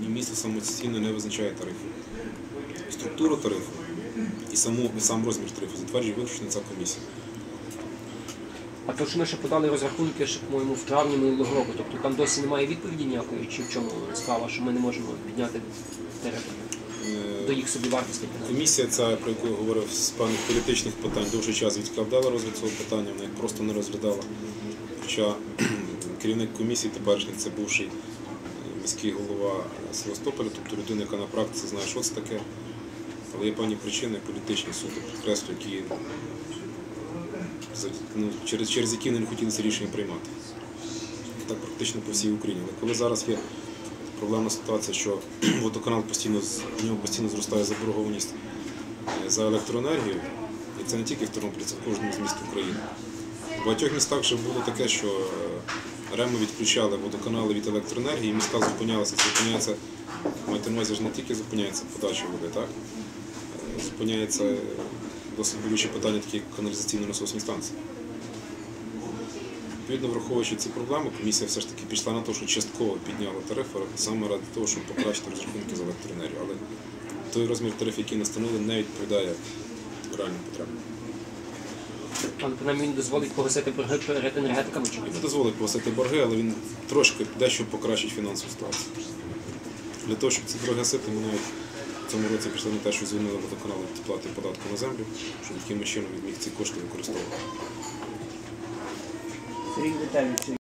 ні місто самостійно не визначає тарифи. Структуру тарифу і саму, і сам розмір тарифу затверджує виключно ця комісія. А то що ми ще подали розрахунки, ще, по-моєму, в травні минулого року. Тобто там досі немає відповіді ніякої, чи в чому справа, що ми не можемо підняти тарифи Е, до їх собівартості. Комісія, ця, про яку я говорив з певних політичних питань, довший час відкладала розгляд цього питання, вона їх просто не розглядала. Хоча керівник комісії теперішній це бувший е, міський голова Севастополя, тобто людина, яка на практиці знає, що це таке. Але є певні причини політичні суди, підкреслю, які ну, через, через які не хотіли це рішення приймати. Так практично по всій Україні. Але коли зараз є проблемна ситуація, що водоканал постійно в нього постійно зростає заборгованість е, за електроенергію, і це не тільки в Тернополі, це в кожному з міст України. В багатьох містах вже було таке, що реми відключали водоканали від електроенергії, міста зупинялися. Зупиняється, маєте на увазі, ж не тільки зупиняється подача води, так? Зупиняється досить болюче питання, такі каналізаційно-насосні станції. Відповідно, враховуючи ці проблеми, комісія все ж таки пішла на те, що частково підняла тарифи саме ради того, щоб покращити розрахунки за електроенергію. Але той розмір тарифів, який настановили, не відповідає реальним потребам. Принаймні він дозволить погасити борги перед енергетиками. Чи Він дозволить погасити борги, але він трошки дещо покращить фінансову ситуацію. Для того, щоб ці борги гасити, ми навіть в цьому році пішли на те, що звільнили водоканал від плати податку на землю, щоб таким чином він міг ці кошти використовувати. Сергій Віталійович,